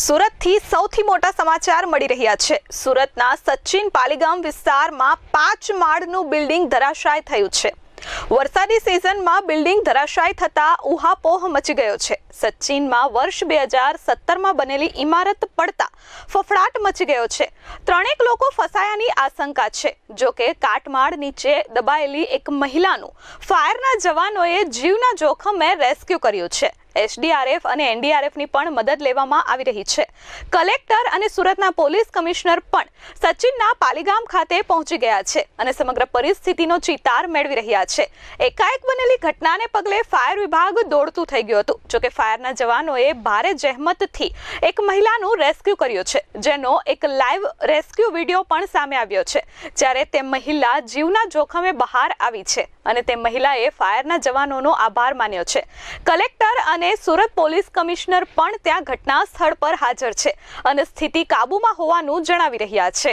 સુરતથી સૌથી મોટા સમાચાર મળી રહ્યા છે. સુરતના સચિન પાલીગામ વિસ્તારમાં પાંચ માળનું બિલ્ડિંગ ધરાશાય થયું છે. વરસાદી સિઝનમાં બિલ્ડિંગ ધરાશાય થતા ઉહાપોહ મચી ગયો છે. સચિનમાં વર્ષ બે હજાર સત્તરમાં બનેલી ઇમારત પડતા ફફડાટ મચી ગયો છે. ત્રણેક લોકો ફસાયાની આશંકા છે. જો કે કાટમાળ નીચે દબાયેલી એક મહિલાનું ફાયરના જવાનોએ જીવના જોખમે રેસ્ક્યુ કર્યું છે. એસડીઆરએફ અને એનડીઆરએફની પણ મદદ લેવામાં આવી રહી છે. કલેક્ટર અને સુરતના પોલીસ કમિશનર પણ સચિનના પાલીગામ ખાતે પહોંચી ગયા છે અને સમગ્ર પરિસ્થિતિનો ચિતાર મેળવી રહ્યા છે. એકાએક બનેલી ઘટનાને પગલે ફાયર વિભાગ દોડતું થઈ ગયું હતું. જોકે ફાયરના જવાનોએ ભારે જહેમતથી એક મહિલાનું રેસ્ક્યુ કર્યું છે, જેનો એક લાઈવ રેસ્ક્યુ વીડિયો પણ સામે આવ્યો છે. જ્યારે તે મહિલા જીવના જોખમે બહાર આવી છે અને તે મહિલાએ ફાયરના જવાનોનો આભાર માન્યો છે. કલેક્ટર અને સુરત પોલીસ કમિશનર પણ ત્યાં ઘટના સ્થળ પર હાજર છે અને સ્થિતિ કાબૂમાં હોવાનું જણાવી રહ્યા છે.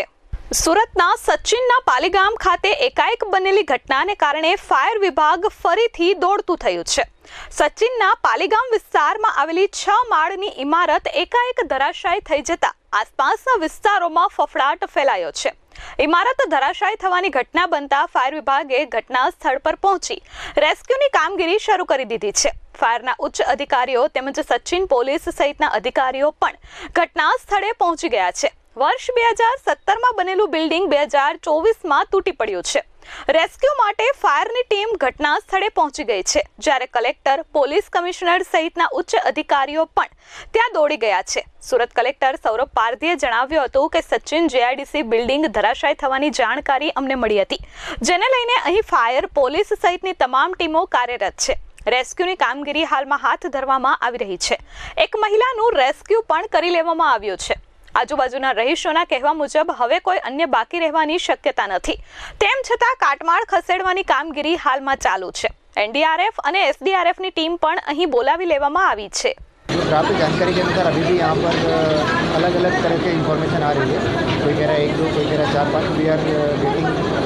સુરતના સચિનના પાલીગામ ખાતે એકાએક બનેલી ઘટનાને કારણે ફાયર વિભાગ ફરીથી દોડતું થયું છે. સચિનના પાલીગામ વિસ્તારમાં આવેલી છ માળની ઇમારત એકાએક ધરાશાયી થઈ જતા આસપાસના વિસ્તારોમાં ફફડાટ ફેલાયો છે. ઇમારત ધરાશાયી થવાની ઘટના બનતા ફાયર વિભાગે ઘટના સ્થળ પર પહોંચી રેસ્ક્યુની કામગીરી શરૂ કરી દીધી છે. ફાયરના ઉચ્ચ અધિકારીઓ તેમજ સચિન પોલીસ સહિતના અધિકારીઓ પણ ઘટના સ્થળે પહોંચી ગયા છે. વર્ષ બે હજાર સત્તરમાં બનેલું બિલ્ડિંગ બે હજાર ચોવીસમાં તૂટી પડ્યું છે. રેસ્ક્યુ માટે ફાયરની ટીમ ઘટના સ્થળે પહોંચી ગઈ છે, જ્યારે કલેક્ટર, પોલીસ કમિશનર સહિતના ઉચ્ચ અધિકારીઓ પણ ત્યાં દોડી ગયા છે. સુરત કલેક્ટર સૌરભ પારધીએ જણાવ્યું હતું કે સચિન જેઆઈડીસી બિલ્ડિંગ ધરાશાય થવાની જાણકારી અમને મળી હતી, જેને લઈને અહીં ફાયર, પોલીસ સહિતની તમામ ટીમો કાર્યરત છે. રેસ્ક્યુની કામગીરી હાલમાં હાથ ધરવામાં આવી રહી છે એક મહિલાનું રેસ્ક્યુ પણ કરી લેવામાં આવ્યું છે આજુબાજુના રહીશોના કહેવા મુજબ હવે કોઈ અન્ય બાકી રહેવાની શક્યતા નથી તેમ છતાં કાટમાળ ખસેડવાની કામગીરી હાલમાં ચાલુ છે એનડીઆરએફ અને એસડીઆરએફની ટીમ પણ અહીં બોલાવી લેવામાં આવી છે जो प्राप्त जानकारी के अनुसार अभी भी यहाँ पर अलग अलग तरह के इन्फॉर्मेशन आ रही है कोई कह रहा है एक दो कोई कह रहा है चार पाँच we are getting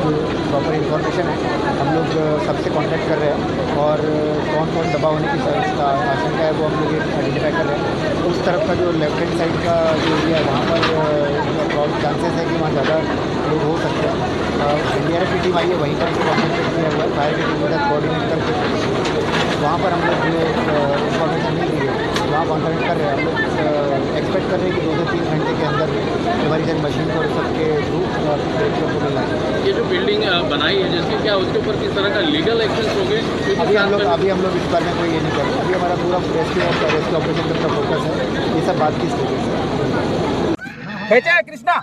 proper information है। हम लोग सबसे कांटेक्ट कर रहे हैं और कौन कौन दबा होने की आशंका है वो हम लोग आइडेंटिफाई कर रहे हैं। उस तरफ़ का जो लेफ़्ट हैंड साइड का जो एरिया है, वहाँ पर प्रॉब्लम चांसेस है कि वहाँ ज़्यादा लोग हो सकते हैं। एन डी की टीम आई है, वहीं पर किया हुआ है फायर की टीम कोऑर्डिनेट करके, वहाँ पर हम लोग जो इन्फॉर्मेशन मिल रही है। आप कॉन्फिडेंट कर रहे हैं हम लोग एक्सपेक्ट कर रहे हैं कि दो से तीन घंटे के अंदर हमारी जन मशीन को सबके थ्रू प्रेक्षकों को ये जो बिल्डिंग बनाई है जैसे क्या उसके ऊपर किस तरह का लीगल एक्शन होंगे अभी हम लोग अभी हम लोग इस बारे में कोई ये नहीं कर रहे। अभी हमारा पूरा रेस्क्यू और रेस्क्यू ऑपरेशन का फोकस है। ये सब बात की स्थिति है? कृष्णा।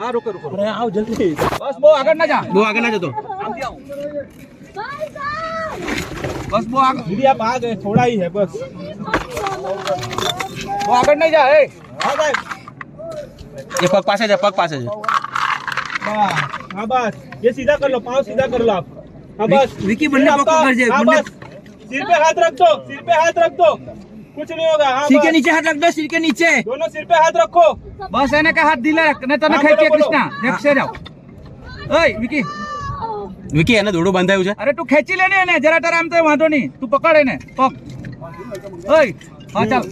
हाँ, रुको। रुको आओ जल्दी। बस वो आगे ना जा। वो आगे ना जा तो। ના જતો બસ બહુ આગળ दीदी आप आ गए थोड़ा ही है बस બહુ આગળ નહીં જા એ એ પગ પાસે છે પગ પાસે છે हाँ हाँ बस ये सीधा कर लो पाँव सीधा कर लो आप हाँ बस विकी बंदे ये को आपका- पकड़ जाए, हाँ बंदे- बस सिर पे हाथ रख दो सिर पे हाथ रख दो कुछ नहीं होगा हाँ સિર કે बस નીચે હાથ રાખ દો સિર કે નીચે दोनों सिर पे हाथ रखो બસ એને કે હાથ ઢીલા રાખ ને તને હા, ખેંચે બોલો, બોલો. કૃષ્ણા નેક્સ્ટ જાઓ ઓય વિકી વિકી એને દોડું બંધાયું છે? અરે તું ખેંચી લે ને એને જરા તારે આમ તો વાંધો નહીં. તું પકડ એને પગ ઓય હા ચાલ.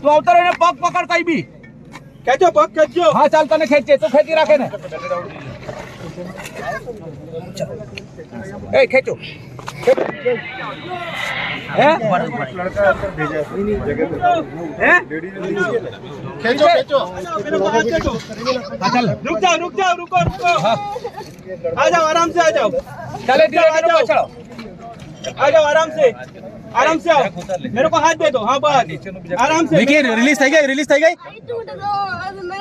તું આવતો એને પગ પકડ કઈ બી. ખેંચો પગ ખેંચજો. હા ચાલ તને ખેંચે તું ખેંચી રાખે ને એ ખેંચો. હે? હે? ખેંચો ખેંચો. હા ચાલ. રૂક જાઓ રૂક જાઓ રૂકો રૂકો. आ जाओ आराम से आ जाओ। चले आ जाओ आ जाओ आराम से आराम से आओ। मेरे को हाथ दे दो हाँ बाहर आराम से। देखिए रिलीज़ थी गई रिलीज़ थी गई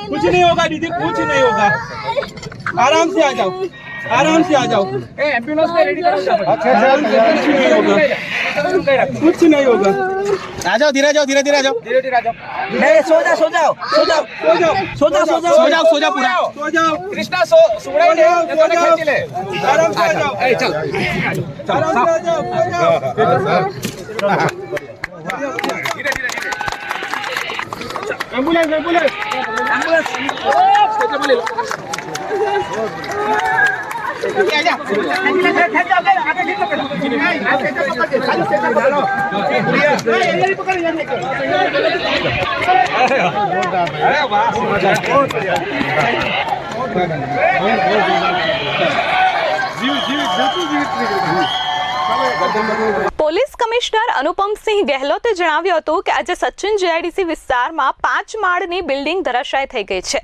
कुछ नहीं होगा दीदी कुछ नहीं होगा। आराम से आ जाओ आराम से आ जाओ। एंबुलेंस रेडी करो अच्छा अच्छा।, अच्छा। कुछ नहीं होगा। आ जाओ धीरे जाओ धीरे धीरे आ जाओ। धीरे धीरे जाओ नहीं सो जाओ सो जाओ सो जाओ सो जाओ। सो जाओ सो जाओ पूरा। सो जाओ। कृष्णा सो सोड़ा ही नहीं तो खींच ले आराम से जाओ। ए चल। आराम से जाओ सो जाओ। धीरे धीरे धीरे एंबुलेंस एंबुलेंस एंबुलेंस। ओ सोचा बोले आ जा। પોલીસ કમિશનર અનુપમસિંહ ગેહલોતે જણાવ્યું હતું કે આજે સચિન જીઆઈડીસી વિસ્તારમાં પાંચ માળની બિલ્ડિંગ ધરાશાય થઈ ગઈ છે,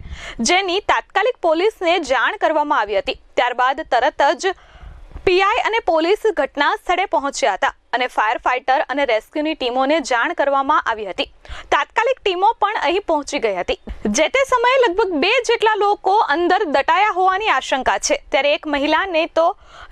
જેની તાત્કાલિક પોલીસને જાણ કરવામાં આવી હતી. ત્યારબાદ તરત જ પીઆઈ અને પોલીસ ઘટના સ્થળે પહોંચ્યા હતા અને ફાયર ફાઇટર અને રેસ્ક્યુની ટીમોને જાણ કરવામાં આવી હતી. તાત્કાલિક ટીમો પણ અહીં પહોંચી ગઈ હતી. જે તે સમયે લગભગ બે જેટલા લોકો અંદર દટાયા હોવાની આશંકા છે. ત્યારે એક મહિલાને તો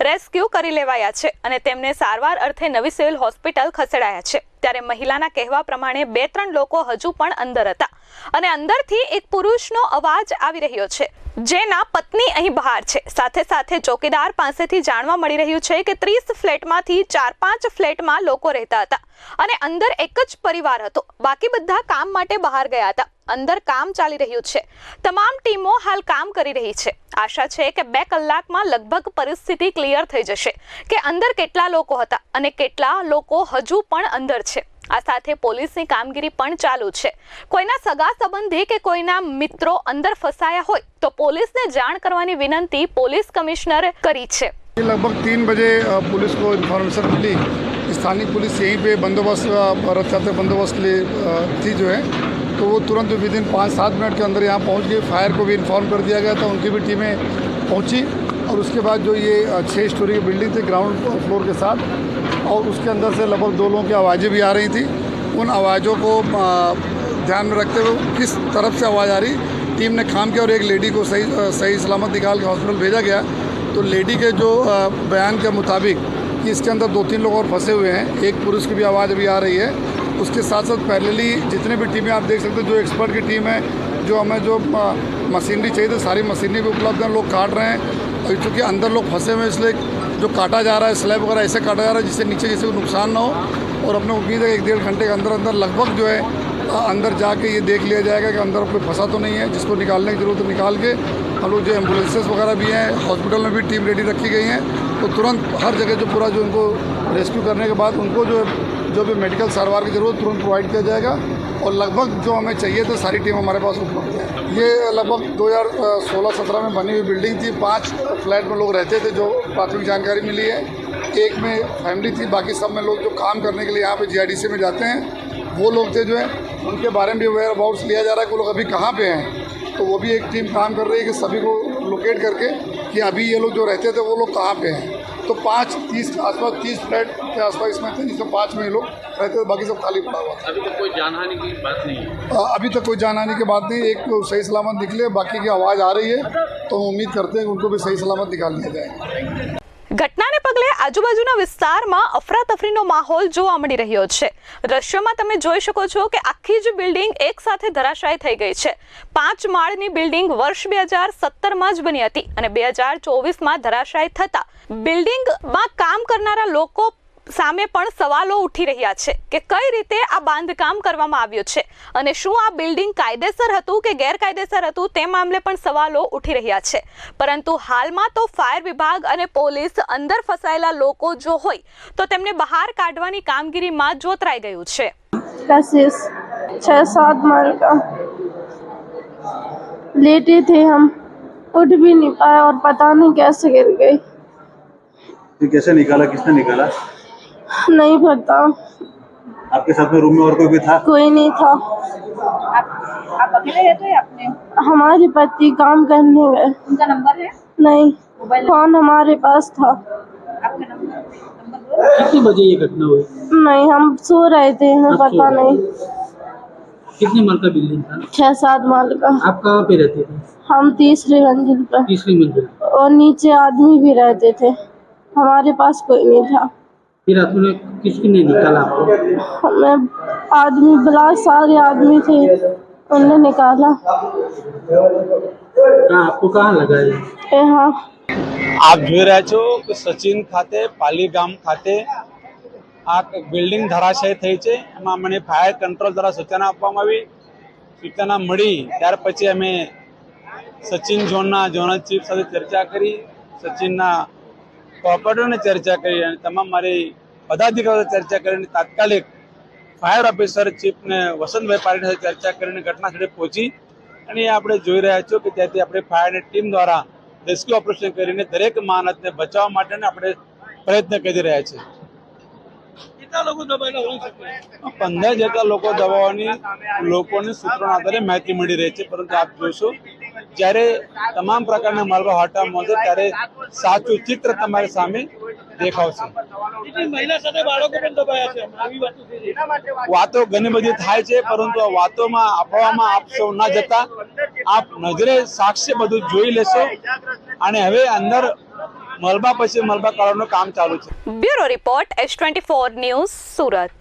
રેસ્ક્યુ કરી લેવાયા છે અને તેમને સારવાર અર્થે નવી સિવિલ હોસ્પિટલ ખસેડાયા છે. ત્યારે મહિલાના કહેવા પ્રમાણે બે ત્રણ લોકો હજુ પણ અંદર હતા અને અંદરથી એક પુરુષનો અવાજ આવી રહ્યો છે. જેના પત્ની અહીં બહાર છે. સાથે સાથે ચોકીદાર પાસેથી જાણવા મળી રહ્યું છે કે ત્રીસ ફ્લેટમાંથી ચાર પાંચ ફ્લેટમાં લોકો રહેતા હતા અને અંદર એક જ પરિવાર હતો. બાકી બધા કામ માટે બહાર ગયા હતા. અંદર કામ ચાલી રહ્યું છે. તમામ ટીમો હાલ કામ કરી રહી છે. આશા છે કે બે કલાકમાં લગભગ પરિસ્થિતિ ક્લિયર થઈ જશે કે અંદર કેટલા લોકો હતા અને કેટલા લોકો હજુ પણ અંદર છે. આ સાથે પોલીસની કામગીરી પણ ચાલુ છે કોઈના સગા સંબંધી કે કોઈના મિત્રો અંદર ફસાયા હોય તો પોલીસને જાણ કરવાની વિનંતી પોલીસ કમિશનરે કરી છે ये लगभग तीन बजे अ, पुलिस को इन्फॉर्मेशन मिली स्थानीय पुलिस यहीं पे बंदोबस्त अ, रथ यात्रा बंदोबस्त के लिए अ, थी जो है तो वो तुरंत विद इन पाँच सात मिनट के अंदर यहाँ पहुँच गए फायर को भी इन्फॉर्म कर दिया गया था उनकी भी टीमें पहुँची और उसके बाद जो ये अ, छः स्टोरी की बिल्डिंग थी ग्राउंड फ्लोर के साथ और उसके अंदर से लगभग दो लोगों की आवाज़ें भी आ रही थी। उन आवाज़ों को ध्यान में रखते हुए किस तरफ़ से आवाज़ आ रही, टीम ने काम किया और एक लेडी को सही सही सलामत निकाल के हॉस्पिटल भेजा गया। तो लेडी के जो बयान के मुताबिक कि इसके अंदर दो तीन लोग और फंसे हुए हैं, एक पुरुष की भी आवाज़ अभी आ रही है। उसके साथ साथ पैरेलली जितने भी टीमें आप देख सकते हो, जो एक्सपर्ट की टीम है, जो हमें जो मशीनरी चाहिए थी, सारी मशीनरी भी उपलब्ध है, लोग काट रहे हैं, और चूँकि अंदर लोग फंसे हुए हैं, इसलिए जो काटा जा रहा है, स्लैब वगैरह ऐसे काटा जा रहा है जिससे नीचे किसी को नुकसान ना हो और अपने उम्मीद है एक डेढ़ घंटे के अंदर अंदर लगभग जो है अंदर जाके ये देख लिया जाएगा कि अंदर कोई फंसा तो नहीं है, जिसको निकालने की ज़रूरत है निकाल के। हम लोग जो एम्बुलेंसेस वगैरह भी हैं, हॉस्पिटल में भी टीम रेडी रखी गई हैं तो तुरंत हर जगह जो पूरा जो उनको रेस्क्यू करने के बाद उनको जो जो भी मेडिकल सारवार की ज़रूरत तुरंत प्रोवाइड किया जाएगा। और लगभग जो हमें चाहिए था सारी टीम हमारे पास उपलब्ध है। ये लगभग 2016-17 में बनी हुई बिल्डिंग थी। पाँच फ्लैट में लोग रहते थे जो प्राथमिक जानकारी मिली है। एक में फैमिली थी, बाकी सब में लोग जो काम करने के लिए यहाँ पे जीआईडीसी में जाते हैं। वो लोग थे जो है, उनके बारे में भी अवेयर अबाउट्स लिया जा रहा है कि वो लोग अभी कहाँ पर हैं। तो वो भी एक टीम काम कर रही है कि सभी को लोकेट करके कि अभी ये लोग जो रहते थे वो लोग कहाँ पर हैं। तो पाँच तीस के आसपास तीस फ्लैट के आसपास इसमें थे जिसमें पाँच में लोग रहते थे बाकी सब खाली पड़ा हुआ था। अभी तक कोई जानहानि की बात नहीं है। अभी तक कोई जानहानि की बात नहीं एक तो सही सलामत निकले बाकी की आवाज़ आ रही है तो हम उम्मीद करते हैं कि उनको भी सही सलामत निकाल लिया जाए। આજુબાજુના વિસ્તારમાં અફરાતફરીનો માહોલ જોવા મળી રહ્યો છે. દ્રશ્યમાં તમે જોઈ શકો છો કે આખી જ બિલ્ડિંગ એક સાથે ધરાશાયી થઈ ગઈ છે. પાંચ માળની બિલ્ડિંગ વર્ષ બે હજાર સત્તરમાં જ બની હતી અને બે હજાર ચોવીસમાં ધરાશાયી થતા બિલ્ડિંગમાં કામ કરનારા લોકો સામે પણ સવાલો ઉઠી રહ્યા છે કે કઈ રીતે આ બાંધકામ કરવામાં આવ્યું છે અને શું આ બિલ્ડિંગ કાયદેસર હતું કે ગેરકાયદેસર હતું તે મામલે પણ સવાલો ઉઠી રહ્યા છે પરંતુ હાલમાં તો ફાયર વિભાગ અને પોલીસ અંદર ફસાયેલા લોકો જો હોય તો તેમને બહાર કાઢવાની કામગીરીમાં જોતરાઈ ગયું છે कशिश छः सात माल का लेटे थे हम उठ भी नहीं पाए और पता नहीं कैसे गिर गई ये कैसे निकाला किसने निकाला नहीं पता। आपके साथ में रूम में और कोई भी था? कोई नहीं था। आप अकेले रहते हैं अपने? हमारे पति काम करने गए। उनका नंबर है? नहीं फ़ोन हमारे पास था। आपका नंबर नंबर बजे ये घटना हुई? नहीं हम सो रहे थे हमें आप पता नहीं। कितने माल का बिल्डिंग था? छः सात माल का। आप कहाँ पे रहते थे? हम तीसरी मंजिल पर तीसरी मंजिल और नीचे आदमी भी रहते थे। हमारे पास कोई नहीं था। फिर आपने किसने निकाला आपको हमें आदमी बुला सारे आदमी थे उनने निकाला कहाँ आपको कहाँ लगा ये यहाँ આપ જોઈ રહ્યા છો કે સચિન ખાતે પાલી ગામ ખાતે આ બિલ્ડિંગ ધરાશય થઈ છે એમાં મને ફાયર કંટ્રોલ દ્વારા સૂચના આપવામાં આવી સૂચના મળી ત્યાર પછી અમે સચિન ઝોનના ઝોનલ ચીફ સાથે ચર્ચા કરી સચિનના કોર્પોરેટરને ચર્ચા કરી અને તમામ મારી પદાધિકારીઓ ચર્ચા કરીને તાત્કાલિક ફાયર ઓફિસર ચીફને વસંતભાઈ પાટીલ સાથે ચર્ચા કરીને ઘટના પહોંચી અને આપણે જોઈ રહ્યા છો કે ત્યાંથી આપણે ફાયરની ટીમ દ્વારા રેસ્ક્યુ ઓપરેશન કરીને દરેક માનતને બચાવવા માટે આપણે પ્રયત્ન કરી રહ્યા છીએ. પંદર જેટલા લોકો દબાવવાની લોકોને સૂત્રોના આધારે માહિતી મળી રહી છે પરંતુ આપ જોશો જ્યારે તમામ પ્રકારના માલવા હટાવવામાં આવશે ત્યારે સાચું ચિત્ર તમારી સામે દેખાવશે. વાતો ઘણી બધી થાય છે પરંતુ આ વાતોમાં આપવામાં આપશો સૌ ના જતા આપ નજરે સાક્ષી બધું જોઈ લેશો. અને હવે અંદર મલબા પછી મલબા કાઢવાનું કામ ચાલુ છે. Bureau report S twenty four news Surat.